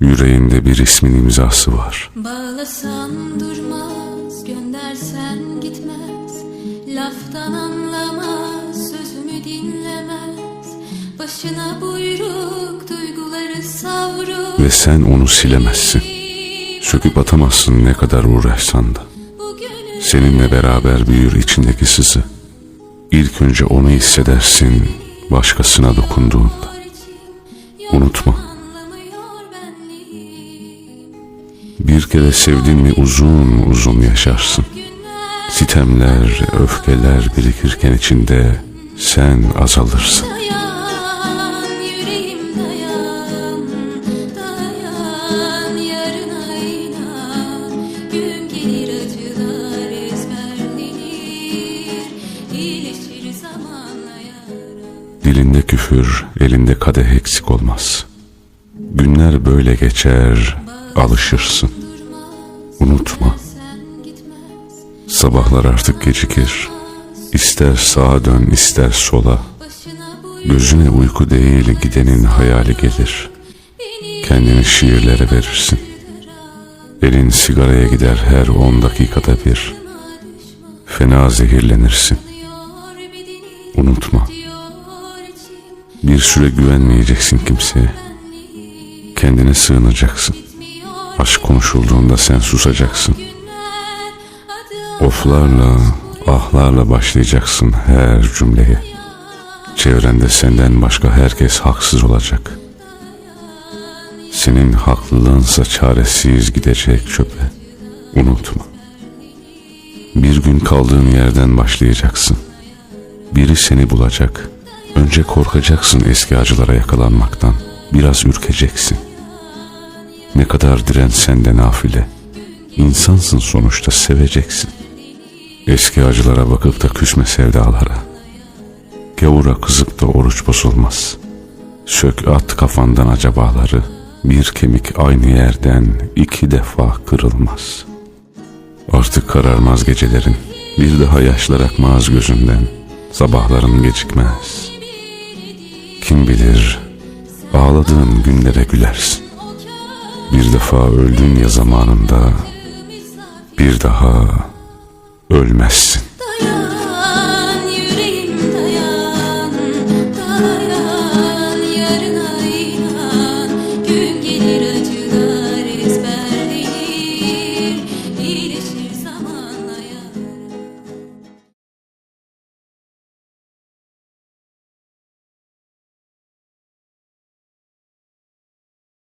Yüreğimde bir ismin imzası var. Bağlasan durmaz, göndersen gitmez Laftan anlamaz, sözümü dinlemez Başına buyruk, duyguları savruk Ve sen onu silemezsin. Söküp atamazsın ne kadar uğraşsan da. Seninle beraber büyür içindeki sızı. İlk önce onu hissedersin başkasına dokunduğunda. Unutma. Kere sevdin mi uzun uzun yaşarsın. Sitemler, öfkeler birikirken içinde sen azalırsın. Dilinde küfür, elinde kadeh eksik olmaz. Günler böyle geçer, alışırsın. Unutma, sabahlar artık gecikir. İster sağa dön, ister sola. Gözüne uyku değil, gidenin hayali gelir. Kendini şiirlere verirsin. Elin sigaraya gider her on dakikada bir. Fena zehirlenirsin. Unutma, bir süre güvenmeyeceksin kimseye. Kendine sığınacaksın. Aşk konuşulduğunda sen susacaksın. Oflarla, ahlarla başlayacaksın her cümleye. Çevrende senden başka herkes haksız olacak. Senin haklılığınsa çaresiz gidecek çöpe. Unutma. Bir gün kaldığın yerden başlayacaksın. Biri seni bulacak. Önce korkacaksın eski acılara yakalanmaktan. Biraz ürkeceksin. Ne kadar dirensen de nafile. İnsansın sonuçta seveceksin. Eski acılara bakıp da küsme sevdalara. Gavura kızıp da oruç bozulmaz. Sök at kafandan acabaları. Bir kemik aynı yerden iki defa kırılmaz. Artık kararmaz gecelerin. Bir daha yaşlar akmaz gözünden. Sabahların gecikmez. Kim bilir ağladığın günlere gülersin. Bir defa öldün ya zamanında bir daha ölmezsin.